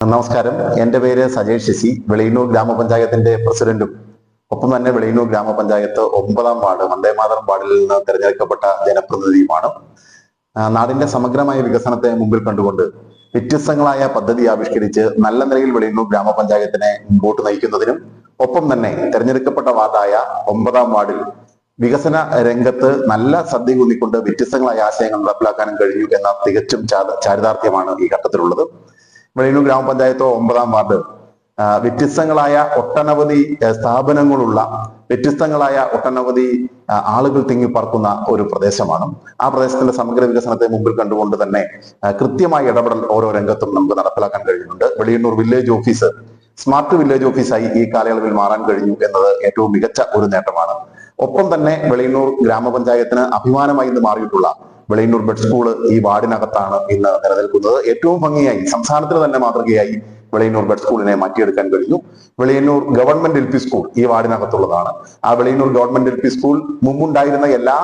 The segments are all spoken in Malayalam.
നമസ്കാരം. എന്റെ പേര് സജേഷ് ശശി. വെളിയന്നൂർ ഗ്രാമപഞ്ചായത്തിന്റെ പ്രസിഡന്റും ഒപ്പം തന്നെ വെളിയന്നൂർ ഗ്രാമപഞ്ചായത്ത് ഒമ്പതാം വാർഡ് വന്ദേമാതരം വാർഡിൽ നിന്ന് തിരഞ്ഞെടുക്കപ്പെട്ട ജനപ്രതിനിധിയുമാണ്. നാടിന്റെ സമഗ്രമായ വികസനത്തെ മുമ്പിൽ കണ്ടുകൊണ്ട് വ്യത്യസ്തങ്ങളായ പദ്ധതി ആവിഷ്കരിച്ച് നല്ല നിലയിൽ വെളിയന്നൂർ ഗ്രാമപഞ്ചായത്തിനെ മുമ്പോട്ട് നയിക്കുന്നതിനും ഒപ്പം തന്നെ തിരഞ്ഞെടുക്കപ്പെട്ട വാർഡായ ഒമ്പതാം വാർഡിൽ വികസന രംഗത്ത് നല്ല ശ്രദ്ധ ഊന്നിക്കൊണ്ട് വ്യത്യസ്തങ്ങളായ ആശയങ്ങൾ നടപ്പിലാക്കാനും കഴിഞ്ഞു എന്ന തികച്ചും ചാരിതാർത്ഥ്യമാണ് ഈ ഘട്ടത്തിലുള്ളത്. വെളിയന്നൂർ ഗ്രാമപഞ്ചായത്തോ ഒമ്പതാം വാർഡ്. വ്യത്യസ്തങ്ങളായ ഒട്ടനവധി സ്ഥാപനങ്ങളുള്ള വ്യത്യസ്തങ്ങളായ ഒട്ടനവധി ആളുകൾ തിങ്ങിപ്പാർക്കുന്ന ഒരു പ്രദേശമാണ്. ആ പ്രദേശത്തിന്റെ സമഗ്ര വികസനത്തെ മുമ്പിൽ കണ്ടുകൊണ്ട് തന്നെ കൃത്യമായ ഇടപെടൽ ഓരോ രംഗത്തും നമുക്ക് നടപ്പിലാക്കാൻ കഴിയുന്നുണ്ട്. Veliyannoor village office smart village ഓഫീസായി ഈ കാലയളവിൽ മാറാൻ കഴിഞ്ഞു എന്നത് ഏറ്റവും മികച്ച ഒരു നേട്ടമാണ്. ഒപ്പം തന്നെ വെളിയന്നൂർ ഗ്രാമപഞ്ചായത്തിന് അഭിമാനമായി ഇന്ന് മാറിയിട്ടുള്ള വെളിയന്നൂർ ബെഡ് സ്കൂൾ ഈ വാർഡിനകത്താണ് ഇന്ന് നിലനിൽക്കുന്നത്. ഏറ്റവും ഭംഗിയായി സംസ്ഥാനത്തിന് തന്നെ മാതൃകയായി വെളിയന്നൂർ ബെഡ് സ്കൂളിനെ മാറ്റിയെടുക്കാൻ കഴിഞ്ഞു. Veliyannoor government L P school ഈ വാർഡിനകത്തുള്ളതാണ്. ആ Veliyannoor government L P school മുമ്പുണ്ടായിരുന്ന എല്ലാ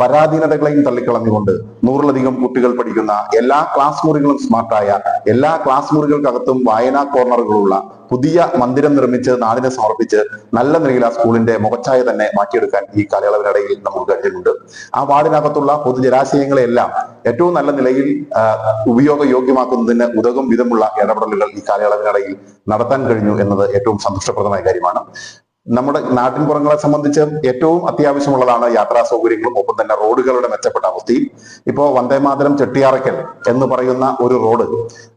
പരാധീനതകളെയും തള്ളിക്കളഞ്ഞുകൊണ്ട് നൂറിലധികം കുട്ടികൾ പഠിക്കുന്ന എല്ലാ ക്ലാസ് മുറികളും സ്മാർട്ടായ എല്ലാ ക്ലാസ് മുറികൾക്കകത്തും വായനാ കോർണറുകളുള്ള പുതിയ മന്ദിരം നിർമ്മിച്ച് നാടിനെ സമർപ്പിച്ച് നല്ല നിലയിൽ ആ സ്കൂളിന്റെ മുഖച്ഛായ തന്നെ മാറ്റിയെടുക്കാൻ ഈ കാലയളവിനിടയിൽ നമുക്ക് കഴിഞ്ഞിട്ടുണ്ട്. ആ വാർഡിനകത്തുള്ള പൊതുജലാശയങ്ങളെല്ലാം ഏറ്റവും നല്ല നിലയിൽ ഉപയോഗയോഗ്യമാക്കുന്നതിന് ഉതകും വിധമുള്ള ഇടപെടലുകൾ ഈ കാലയളവിനിടയിൽ നടത്താൻ കഴിഞ്ഞു എന്നത് ഏറ്റവും സന്തോഷപ്രദമായ കാര്യമാണ്. നമ്മുടെ നാട്ടിൻ പുറങ്ങളെ സംബന്ധിച്ച് ഏറ്റവും അത്യാവശ്യമുള്ളതാണ് യാത്രാ സൗകര്യങ്ങളും ഒപ്പം തന്നെ റോഡുകളുടെ മെച്ചപ്പെട്ട അവസ്ഥയും. ഇപ്പോൾ വന്ദേമാതരം ചെട്ടിയാറയ്ക്കൽ എന്ന് പറയുന്ന ഒരു റോഡ്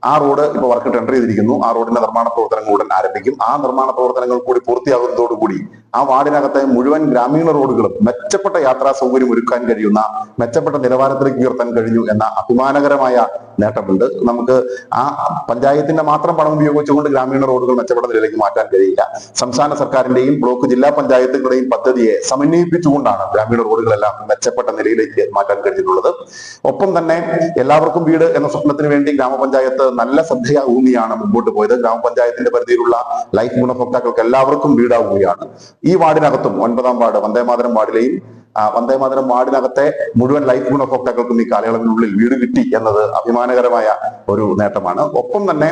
ആ റോഡ് ഇപ്പോൾ വർക്ക് ടെൻഡർ ചെയ്തിരിക്കുന്നു. ആ റോഡിന്റെ നിർമ്മാണ പ്രവർത്തനങ്ങൾ ഉടൻ ആരംഭിക്കും. ആ നിർമ്മാണ പ്രവർത്തനങ്ങൾ കൂടി പൂർത്തിയാകുന്നതോടുകൂടി ആ വാർഡിനകത്തെ മുഴുവൻ ഗ്രാമീണ റോഡുകളും മെച്ചപ്പെട്ട യാത്രാ സൗകര്യം ഒരുക്കാൻ കഴിയുന്ന മെച്ചപ്പെട്ട നിലവാരത്തിലേക്ക് ഉയർത്താൻ കഴിഞ്ഞു എന്ന അഭിമാനകരമായ നേട്ടമുണ്ട്. നമുക്ക് ആ പഞ്ചായത്തിന്റെ മാത്രം പണം ഉപയോഗിച്ചുകൊണ്ട് ഗ്രാമീണ റോഡുകൾ മെച്ചപ്പെട്ട നിലയിലേക്ക് മാറ്റാൻ കഴിയില്ല. സംസ്ഥാന സർക്കാരിന്റെയും ബ്ലോക്ക് ജില്ലാ പഞ്ചായത്തുകളുടെയും പദ്ധതിയെ സമന്വയിപ്പിച്ചുകൊണ്ടാണ് ഗ്രാമീണ റോഡുകളെല്ലാം മെച്ചപ്പെട്ട നിലയിലേക്ക് മാറ്റാൻ കഴിഞ്ഞിട്ടുള്ളത്. ഒപ്പം തന്നെ എല്ലാവർക്കും വീട് എന്ന സ്വപ്നത്തിന് വേണ്ടി ഗ്രാമപഞ്ചായത്ത് നല്ല ശ്രദ്ധയാ ഊന്നിയാണ് മുമ്പോട്ട് പോയത്. ഗ്രാമപഞ്ചായത്തിന്റെ പരിധിയിലുള്ള ലൈഫ് ഗുണഭോക്താക്കൾക്ക് എല്ലാവർക്കും വീടാവുകയാണ്. ഈ വാർഡിനകത്തും ഒൻപതാം വാർഡ് വന്ദേമാതരം വാർഡിലെയും വന്ദേമാതരം വാർഡിനകത്തെ മുഴുവൻ ലൈഫ് ഗുണഭോക്താക്കൾക്കും ഈ കാലയളവിനുള്ളിൽ വീട് കിട്ടി എന്നത് അഭിമാനകരമായ ഒരു നേട്ടമാണ്. ഒപ്പം തന്നെ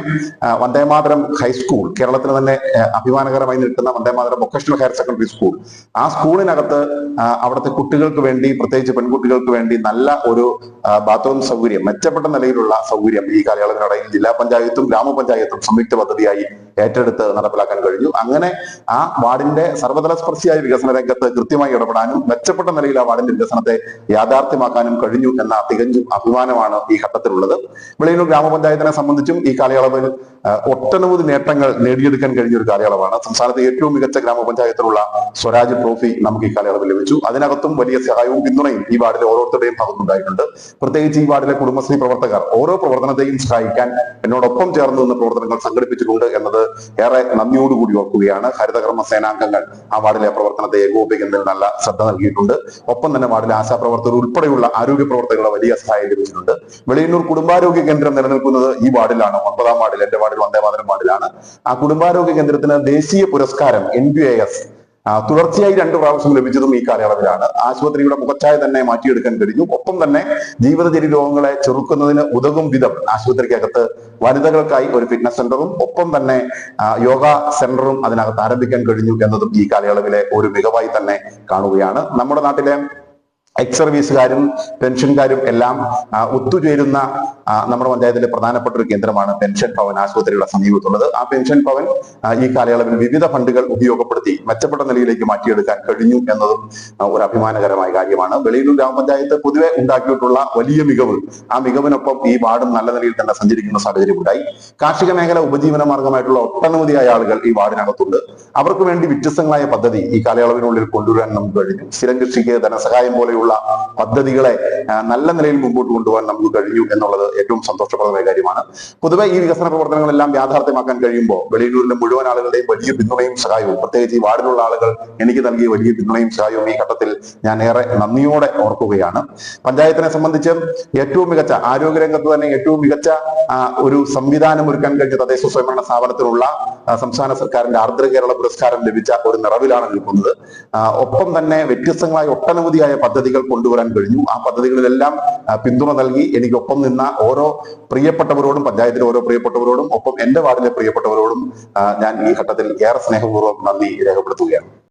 വന്ദേമാതരം ഹൈസ്കൂൾ കേരളത്തിന് തന്നെ അഭിമാനകരമായി നിൽക്കുന്ന Vandemataram vocational higher secondary school ആ സ്കൂളിനകത്ത് അവിടുത്തെ കുട്ടികൾക്ക് വേണ്ടി പ്രത്യേകിച്ച് പെൺകുട്ടികൾക്ക് വേണ്ടി നല്ല ഒരു ബാത്റൂം സൗകര്യം മെച്ചപ്പെട്ട നിലയിലുള്ള സൗകര്യം ഈ കാലയളവിനിടയിൽ ജില്ലാ പഞ്ചായത്തും ഗ്രാമപഞ്ചായത്തും സംയുക്ത പദ്ധതിയായി ഏറ്റെടുത്ത് നടപ്പിലാക്കാൻ കഴിഞ്ഞു. അങ്ങനെ ആ വാർഡിന്റെ സർവതല സ്പർശിയായ വികസന രംഗത്ത് കൃത്യമായി ഇടപെടാനും മെച്ചപ്പെട്ട നിലയിൽ ആ വാർഡിന്റെ വികസനത്തെ യാഥാർത്ഥ്യമാക്കാനും കഴിഞ്ഞു എന്ന തികഞ്ഞും അഭിമാനമാണ് ഈ ഘട്ടത്തിലുള്ളത്. വെളിയന്നൂർ ഗ്രാമപഞ്ചായത്തിനെ സംബന്ധിച്ചും ഈ കാലയളവിൽ ഒട്ടനവധി നേട്ടങ്ങൾ നേടിയെടുക്കാൻ കഴിഞ്ഞ ഒരു കാലയളവാണ്. സംസ്ഥാനത്തെ ഏറ്റവും മികച്ച ഗ്രാമപഞ്ചായത്തിലുള്ള സ്വരാജ് ട്രോഫി നമുക്ക് ഈ കാലയളവിൽ ലഭിച്ചു. അതിനകത്തും വലിയ സഹായവും പിന്തുണയും ഈ വാർഡിലെ ഓരോരുത്തരുടെയും ഭാഗത്തുണ്ടായിട്ടുണ്ട് പ്രത്യേകിച്ച് ഈ വാർഡിലെ കുടുംബശ്രീ പ്രവർത്തകർ ഓരോ പ്രവർത്തനത്തെയും സഹായിക്കാൻ എന്നോടൊപ്പം ചേർന്ന് നിന്ന് പ്രവർത്തനങ്ങൾ സംഘടിപ്പിച്ചിട്ടുണ്ട് എന്നത് ഏറെ നന്ദിയോടുകൂടി ഓർക്കുകയാണ്. ഹരിതകർമ്മ സേനാംഗങ്ങൾ ആ വാർഡിലെ പ്രവർത്തനത്തെ ഏകോപിക്കുന്നതിൽ നല്ല ശ്രദ്ധ നൽകിയിട്ടുണ്ട്. ഒപ്പം തന്നെ വാർഡിലെ ആശാപ്രവർത്തകർ ഉൾപ്പെടെയുള്ള ആരോഗ്യ പ്രവർത്തകരുടെ വലിയ സഹായം ലഭിച്ചിട്ടുണ്ട്. വെളിയന്നൂർ കുടുംബാരോഗ്യ കേന്ദ്രം നിലനിൽക്കുന്നത് ഈ വാർഡിലാണ്. ഒമ്പതാം വാർഡിൽ എന്റെ വാർഡിൽ വന്ദേമാതരം വാർഡിലാണ്. ആ കുടുംബാരോഗ്യ കേന്ദ്രത്തിന് ദേശീയ പുരസ്കാരം എൻ ബി എസ് ആ, തുടർച്ചയായി രണ്ട് പ്രാവശ്യം ലഭിച്ചതും ഈ കാലയളവിലാണ്. ആശുപത്രിയുടെ മുഖച്ഛായ തന്നെ മാറ്റിയെടുക്കാൻ കഴിഞ്ഞു. ഒപ്പം തന്നെ ജീവിതചര്യ രോഗങ്ങളെ ചെറുക്കുന്നതിന് ഉതകും വിധം ആശുപത്രിക്കകത്ത് വനിതകൾക്കായി ഒരു ഫിറ്റ്നസ് സെന്ററും ഒപ്പം തന്നെ യോഗ സെന്ററും അതിനകത്ത് ആരംഭിക്കാൻ കഴിഞ്ഞു എന്നതും ഈ കാലയളവിലെ ഒരു മികവായി തന്നെ കാണുകയാണ്. നമ്മുടെ നാട്ടിലെ എക്സ് സർവീസുകാരും പെൻഷൻകാരും എല്ലാം ഒത്തുചേരുന്ന നമ്മുടെ പഞ്ചായത്തിലെ പ്രധാനപ്പെട്ട ഒരു കേന്ദ്രമാണ് പെൻഷൻ ഭവൻ ആശുപത്രിയുടെ സമീപത്തുള്ളത്. ആ പെൻഷൻ ഭവൻ ഈ കാലയളവിൽ വിവിധ ഫണ്ടുകൾ ഉപയോഗപ്പെടുത്തി മെച്ചപ്പെട്ട നിലയിലേക്ക് മാറ്റിയെടുക്കാൻ കഴിഞ്ഞു എന്നതും ഒരു അഭിമാനകരമായ കാര്യമാണ്. വെളിയിലൂർ ഗ്രാമപഞ്ചായത്ത് പൊതുവെ ഉണ്ടാക്കിയിട്ടുള്ള വലിയ മികവ് ആ മികവിനൊപ്പം ഈ വാർഡും നല്ല നിലയിൽ തന്നെ സഞ്ചരിക്കുന്ന സാഹചര്യം ഉണ്ടായി. കാർഷിക മേഖല ഉപജീവന മാർഗമായിട്ടുള്ള ഒട്ടനവധിയായ ആളുകൾ ഈ വാർഡിനകത്തുണ്ട്. അവർക്ക് വേണ്ടി വ്യത്യസ്തങ്ങളായ പദ്ധതി ഈ കാലയളവിനുള്ളിൽ കൊണ്ടുവരാൻ നമുക്ക് കഴിഞ്ഞു. സ്ഥിരം കൃഷിക്ക് ധനസഹായം പോലെയുള്ള പദ്ധതികളെ നല്ല നിലയിൽ മുമ്പോട്ട് കൊണ്ടുപോകാൻ നമുക്ക് കഴിഞ്ഞു എന്നുള്ളത് ഏറ്റവും സന്തോഷപ്രദമായ കാര്യമാണ്. പൊതുവെ ഈ വികസന പ്രവർത്തനങ്ങളെല്ലാം യാഥാർത്ഥ്യമാക്കാൻ കഴിയുമ്പോൾ വെളിയൂരിലെ മുഴുവൻ ആളുകളുടെയും വലിയ പിന്തുണയും സഹായവും പ്രത്യേകിച്ച് ഈ വാർഡിലുള്ള ആളുകൾ എനിക്ക് നൽകിയ വലിയ പിന്തുണയും സഹായവും ഈ ഘട്ടത്തിൽ ഞാൻ ഏറെ നന്ദിയോടെ ഓർക്കുകയാണ്. പഞ്ചായത്തിനെ സംബന്ധിച്ച് ഏറ്റവും മികച്ച ആരോഗ്യരംഗത്ത് തന്നെ ഏറ്റവും മികച്ച ഒരു സംവിധാനം ഒരുക്കാൻ കഴിഞ്ഞ തദ്ദേശ സ്വയംഭരണ സ്ഥാപനത്തിനുള്ള സംസ്ഥാന സർക്കാരിന്റെ ആർദ്ര കേരള പുരസ്കാരം ലഭിച്ച ഒരു നിറവിലാണ് നിൽക്കുന്നത്. ഒപ്പം തന്നെ വ്യത്യസ്തങ്ങളായ ഒട്ടനവധിയായ പദ്ധതികൾ പദ്ധതികൾ കൊണ്ടുവരാൻ കഴിഞ്ഞു. ആ പദ്ധതികളിലെല്ലാം പിന്തുണ നൽകി എനിക്കൊപ്പം നിന്ന ഓരോ പ്രിയപ്പെട്ടവരോടും പഞ്ചായത്തിലെ ഓരോ പ്രിയപ്പെട്ടവരോടും ഒപ്പം എന്റെ വാർഡിലെ പ്രിയപ്പെട്ടവരോടും ഞാൻ ഈ ഘട്ടത്തിൽ ഏറെ സ്നേഹപൂർവം നന്ദി രേഖപ്പെടുത്തുകയാണ്.